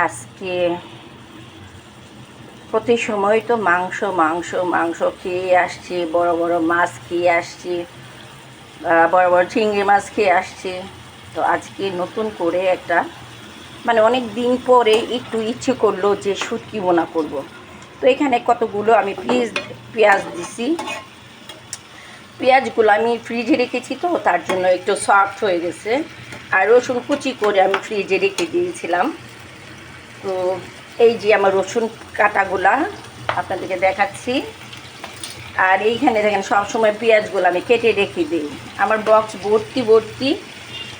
আজকে প্রতি সময় তো মাংস মাংস মাংস খেয়ে আসছি, বড় বড় মাছ খেয়ে আসছি বড় বড় চিংড়ি মাছ খেয়ে আসছি। তো আজকে নতুন করে একটা মানে অনেক দিন পরে একটু ইচ্ছে করল যে শুটকি বোনা করব। তো এখানে কতগুলো আমি পেঁয়াজ পেঁয়াজ দিছি। পেঁয়াজগুলো আমি ফ্রিজে রেখেছি তো, তার জন্য একটু সফট হয়ে গেছে। আর রসুন কুচি করে আমি ফ্রিজে রেখে দিয়েছিলাম। তো এই যে আমার রসুন কাটাগুলা আপনাদেরকে দেখাচ্ছি। আর এইখানে দেখেন, সবসময় পেঁয়াজগুলো আমি কেটে রেখে দিই। আমার বক্স ভর্তি ভর্তি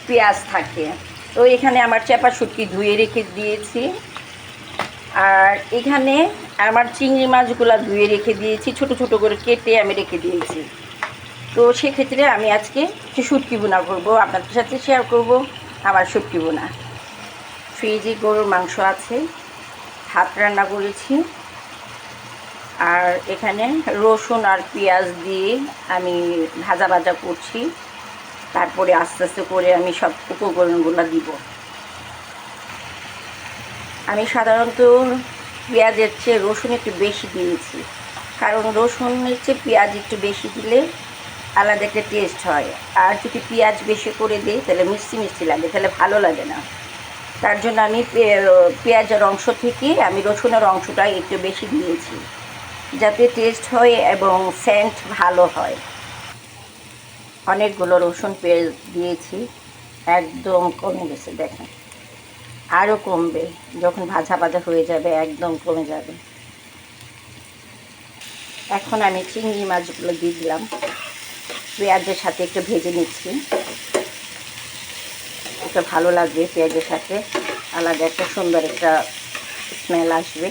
পেঁয়াজ থাকে। তো এখানে আমার চেপা শুটকি ধুয়ে রেখে দিয়েছি। আর এখানে আমার চিংড়ি মাছগুলো ধুয়ে রেখে দিয়েছি, ছোট ছোট করে কেটে আমি রেখে দিয়েছি। তো সেক্ষেত্রে আমি আজকে শুটকি বোনা করব, আপনাদের সাথে শেয়ার করব আমার শুটকি বোনা। ফ্রিজে গরুর মাংস আছে, ভাত রান্না করেছি। আর এখানে রসুন আর পেঁয়াজ দিয়ে আমি ভাজা ভাজা করছি। তারপরে আস্তে আস্তে করে আমি সব উপকরণগুলো দিব। আমি সাধারণত পেঁয়াজের চেয়ে রসুন একটু বেশি দিয়েছি। কারণ রসুনের চেয়ে পেঁয়াজ একটু বেশি দিলে আলাদা একটা টেস্ট হয়। আর যদি পেঁয়াজ বেশি করে দিই, তাহলে মিষ্টি মিষ্টি লাগে, তাহলে ভালো লাগে না। তার জন্য আমি পেঁয়াজের অংশ থেকে আমি রসুনের অংশটা একটু বেশি দিয়েছি, যাতে টেস্ট হয় এবং সেন্ট ভালো হয়। অনেকগুলো রসুন পেঁয়াজ দিয়েছি, একদম কমে গেছে, দেখেন। আরও কমবে, যখন ভাজা ভাজা হয়ে যাবে, একদম কমে যাবে। এখন আমি চিংড়ি মাছগুলো দিয়ে দিলাম। পেঁয়াজের সাথে একটু ভেজে নিচ্ছি। এটা ভালো লাগবে পেঁয়াজের সাথে। আলাদা একটা সুন্দর একটা স্মেল আসবে।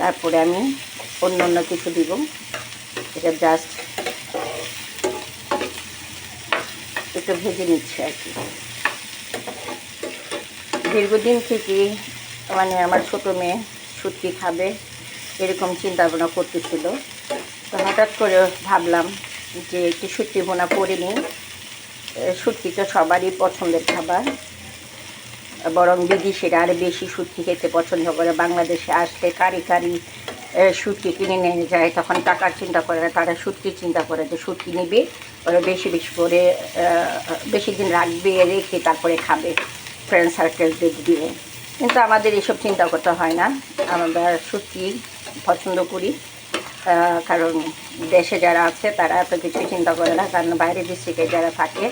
তারপরে আমি অন্য অন্য কিছু দিব। এটা জাস্ট একটু ভেজে নিচ্ছে আর কি। দীর্ঘদিন থেকে মানে আমার ছোটো মেয়ে শুটকি খাবে এরকম চিন্তা ভাবনা করতেছিল। তো হঠাৎ করে ভাবলাম যে একটু শুটকি বোনা করে নিই। শুটকি তো সবারই পছন্দের খাবার। বরং বিদেশিরা আর বেশি শুটকি খেতে পছন্দ করে। বাংলাদেশে আসলে কারি কারি শুটকি কিনে নিয়ে যায়, তখন টাকার চিন্তা করে না। তারা শুটকি চিন্তা করে যে শুটকি নিবে, ওরা বেশি বেশি করে বেশি দিন রাখবে, রেখে তারপরে খাবে ফ্রেন্ড সার্কেলদের দিয়ে। কিন্তু আমাদের এসব চিন্তা করতে হয় না। আমরা শুটকি পছন্দ করি। কারণ দেশে যারা আছে, তারা এত কিছু চিন্তা করে না। কারণ বাইরের ডিস্ট্রিক্টে যারা থাকে,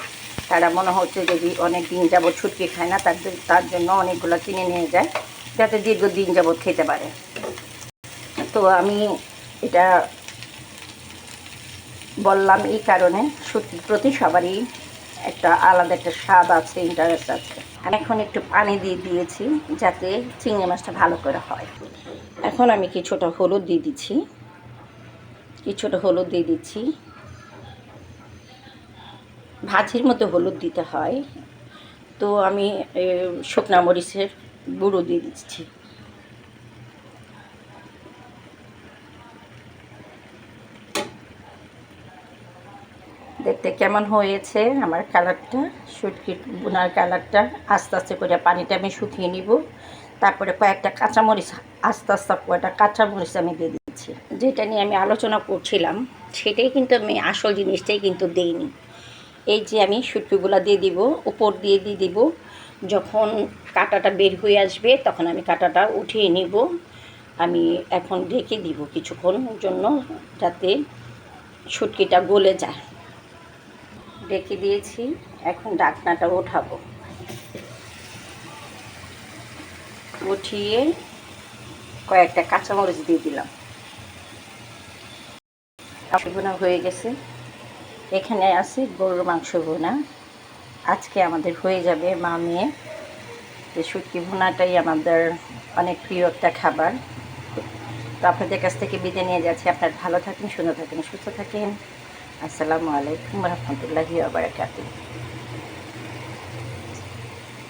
তারা মনে হচ্ছে যদি অনেক দিন যাবৎ ছুটকি খায় না, তার তার জন্য অনেকগুলো কিনে নিয়ে যায়, যাতে দীর্ঘদিন যাবৎ খেতে পারে। তো আমি এটা বললাম এই কারণে শুটকির প্রতি সবারই একটা আলাদা একটা স্বাদ আছে ইন্টারেস্ট আছে। আমি এখন একটু পানি দিয়ে দিয়েছি, যাতে চিংড়ি মাছটা ভালো করে হয়। এখন আমি কিছুটা হলুদ দিয়ে দিচ্ছি। কিছুটা হলুদ দিয়ে দিচ্ছি। ভাজির মতো হলুদ দিতে হয়। তো আমি শুকনা মরিচের গুঁড়ো দিয়ে দিচ্ছি। দেখতে কেমন হয়েছে আমার কালারটা শুটকি বোনার কালারটা, আস্তে আস্তে করে পানিটা আমি শুকিয়ে নিব। তারপরে কয়েকটা কাঁচামরিচ, আস্তে আস্তে কয়েকটা কাঁচামরিচ আমি দিয়ে দিচ্ছি। যেটা নিয়ে আমি আলোচনা করছিলাম, সেটাই কিন্তু আমি আসল জিনিসটাই কিন্তু দেইনি। এই যে আমি শুটকিগুলো দিয়ে দিব, উপর দিয়ে দিয়ে দিব, যখন কাঁটাটা বের হয়ে আসবে, তখন আমি কাঁটাটা উঠিয়ে নিব। আমি এখন ঢেকে দিব কিছুক্ষণ জন্য, যাতে শুটকিটা গলে যায়। রেখে দিয়েছি, এখন ডাকনাটা ওঠাবো। উঠিয়ে কয়েকটা কাঁচামরিচ দিয়ে দিলাম। বোনা হয়ে গেছে। এখানে আছে গরুর মাংস বোনা। আজকে আমাদের হয়ে যাবে মা মেয়ে। যে শুটকি ভুনাটাই আমাদের অনেক প্রিয় একটা খাবার। তো আপনাদের কাছ থেকে বিদে নিয়ে যাচ্ছি। আপনার ভালো থাকেন, সুন্দর থাকেন, সুস্থ থাকেন। আসসালামু আলাইকুম রহমতুল্লাহি আবরাকাতুহ